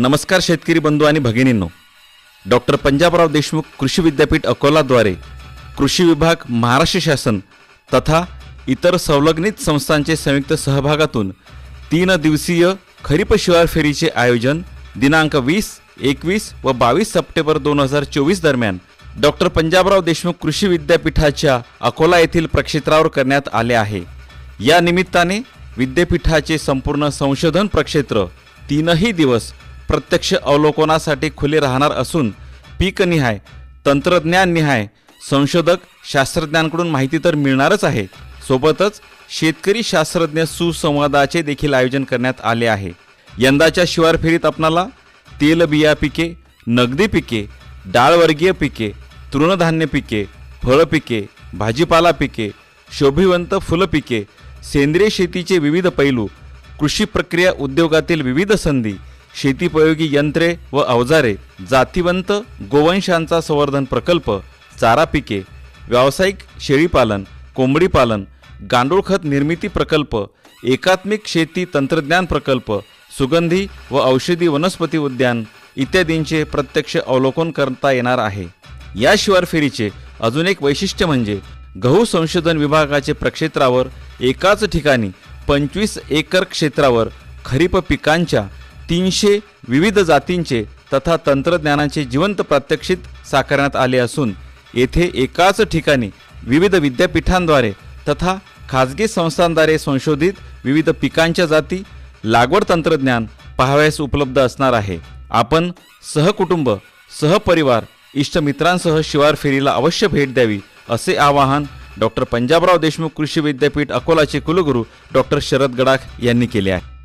नमस्कार शेतकरी बंधू आणि भगिनींनो. डॉक्टर पंजाबराव देशमुख कृषी विद्यापीठ अकोलाद्वारे कृषी विभाग महाराष्ट्र शासन तथा इतर संलग्नित संस्थांचे संयुक्त सहभागातून तीन दिवसीय खरीप शिवार फेरीचे आयोजन दिनांक वीस एकवीस व बावीस सप्टेंबर दोन हजार चोवीस दरम्यान डॉक्टर पंजाबराव देशमुख कृषी विद्यापीठाच्या अकोला येथील प्रक्षेत्रावर करण्यात आले आहे. या निमित्ताने विद्यापीठाचे संपूर्ण संशोधन प्रक्षेत्र तीनही दिवस प्रत्यक्ष अवलोकनासाठी खुले राहणार असून पीकनिहाय तंत्रज्ञाननिहाय संशोधक शास्त्रज्ञांकडून माहिती तर मिळणारच आहे. सोबतच शेतकरी शास्त्रज्ञ सुसंवादाचे देखील आयोजन करण्यात आले आहे. यंदाच्या शिवार फेरीत आपणाला तेलबिया पिके नगदी पिके डाळवर्गीय पिके तृणधान्य पिके फळ पिके भाजीपाला पिके शोभिवंत फुलं पिके सेंद्रिय शेतीचे विविध पैलू कृषी प्रक्रिया उद्योगातील विविध संधी शेतीपयोगी यंत्रे व अवजारे जातीवंत गोवंशांचा संवर्धन प्रकल्प चारा पिके व्यावसायिक शेळीपालन कोंबडीपालन गांडूळ खत निर्मिती प्रकल्प एकात्मिक शेती तंत्रज्ञान प्रकल्प सुगंधी व औषधी वनस्पती उद्यान इत्यादींचे प्रत्यक्ष अवलोकन करता येणार आहे. या शिवार फेरीचे अजून एक वैशिष्ट्य म्हणजे गहू संशोधन विभागाचे प्रक्षेत्रावर एकाच ठिकाणी पंचवीस एकर क्षेत्रावर खरीप पिकांच्या तीनशे विविध जातींचे तथा तंत्रज्ञानाचे जिवंत प्रात्यक्षित साकारण्यात आले असून येथे एकाच ठिकाणी विविध विद्यापीठांद्वारे तथा खाजगी संस्थांद्वारे संशोधित विविध पिकांच्या जाती लागवड तंत्रज्ञान पाहावयास उपलब्ध असणार आहे. आपण सहकुटुंब सहपरिवार इष्टमित्रांसह शिवार फेरीला अवश्य भेट द्यावी असे आवाहन डॉक्टर पंजाबराव देशमुख कृषी विद्यापीठ अकोलाचे कुलगुरू डॉक्टर शरद गडाख यांनी केले आहे.